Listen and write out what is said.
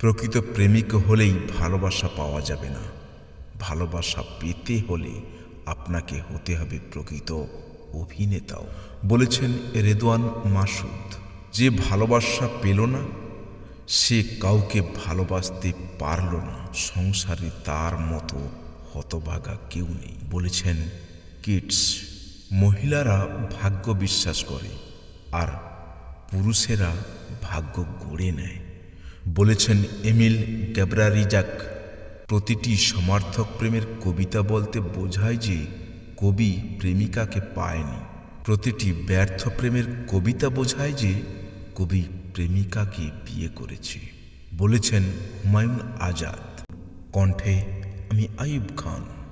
প্রকৃত প্রেমিক হলেই ভালোবাসা পাওয়া যাবে না। ভালোবাসা পেতে হলে আপনাকে হতে হবে প্রকৃত অভিনেতাও। বলেছেন রেদওয়ান মাসুদ, যে ভালোবাসা পেল না, সে কাউকে ভালোবাসতে পারল না। সংসারে তার মতো হতভাগা কেউ নেই। বলেছেন কিডস, মহিলারা ভাগ্য বিশ্বাস করে, আর পুরুষেরা ভাগ্য গড়ে নেয়। বলেছেন এমিল গ্যাব্রারিজাক, প্রতিটি সমার্থক প্রেমের কবিতা বলতে বোঝায় যে কবি প্রেমিকাকে পায়নি। প্রতিটি ব্যর্থ প্রেমের কবিতা বোঝায় যে কবি প্রেমিকাকে বিয়ে করেছে। বলেছেন হুমায়ুন আজাদ, কণ্ঠে আমি আইয়ুব খান।